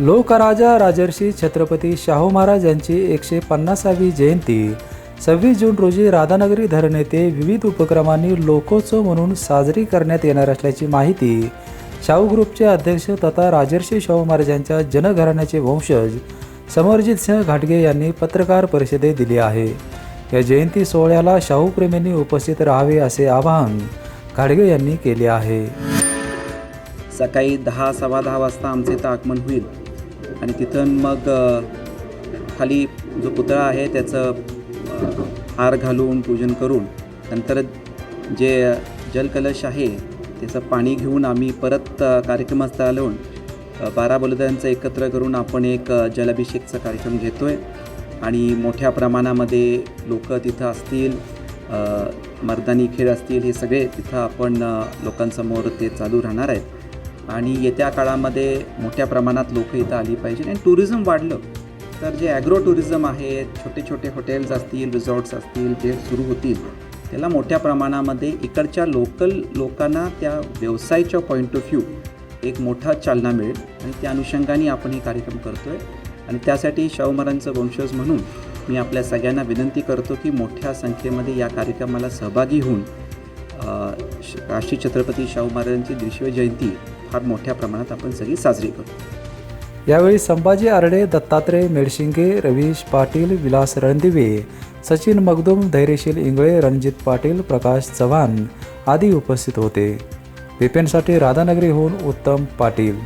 लोकराजा राजर्षी छत्रपती शाहू महाराज यांची एकशे पन्नासावी जयंती. सव्वीस जून रोजी राधानगरी धरण येथे विविध उपक्रमांनी लोकोत्सव म्हणून साजरी करण्यात येणार असल्याची माहिती शाहू ग्रुपचे अध्यक्ष तथा राजर्षी शाहू महाराज यांच्या जनघराण्याचे वंशज समरजित सिंह घाटगे यांनी पत्रकार परिषदेत दिली आहे. या जयंती सोहळ्याला शाहूप्रेमींनी उपस्थित राहावे असे आवाहन घाडगे यांनी केले आहे. सकाळी दहा सव्वा दहा वाजता आमचे इथं आगमन होईल. आणि तिथून मग खाली जो पुतळा आहे त्याचं हार घालून पूजन करून नंतर जे जलकलश आहे त्याचं पाणी घेऊन आम्ही परत अ, कार्यक्रमस्थळाला येऊन बारा बलुद्यांचं एकत्र करून आपण एक जलाभिषेकचा कार्यक्रम घेतो आहे आणि मोठ्या प्रमाणामध्ये लोक तिथं असतील मर्दानी खेळ असतील हे सगळे तिथं आपण लोकांसमोर ते चालू राहणार आहेत. आणि येत्या काळामध्ये मोठ्या प्रमाणात लोक इथं आली पाहिजे. आणि टुरिझम वाढलं तर जे ॲग्रो टुरिझम आहे छोटे छोटे हॉटेल्स असतील रिसॉर्ट्स असतील जे सुरू होतील त्याला मोठ्या प्रमाणामध्ये इकडच्या लोकल लोकांना त्या व्यवसायाच्या पॉईंट ऑफ व्ह्यू एक मोठा चालना मिळेल. आणि त्या अनुषंगाने आपण हे कार्यक्रम करतो आहे आणि त्यासाठी शाहू महाराजांचं वंशज म्हणून मी आपल्या सगळ्यांना विनंती करतो की मोठ्या संख्येमध्ये या कार्यक्रमाला सहभागी होऊन श- राष्ट्रीय छत्रपती शाहू महाराजांची दीडशे जयंती फार मोठ्या प्रमाणात आपण सगळी साजरी करू यावेळी संभाजी आरडे दत्तात्रय मेडशिंगे रवीश पाटील विलास रणदिवे सचिन मगदुम धैर्यशील इंगळे रणजित पाटील प्रकाश चव्हाण आदी उपस्थित होते. विपिनसाठी राधानगरीहून उत्तम पाटील.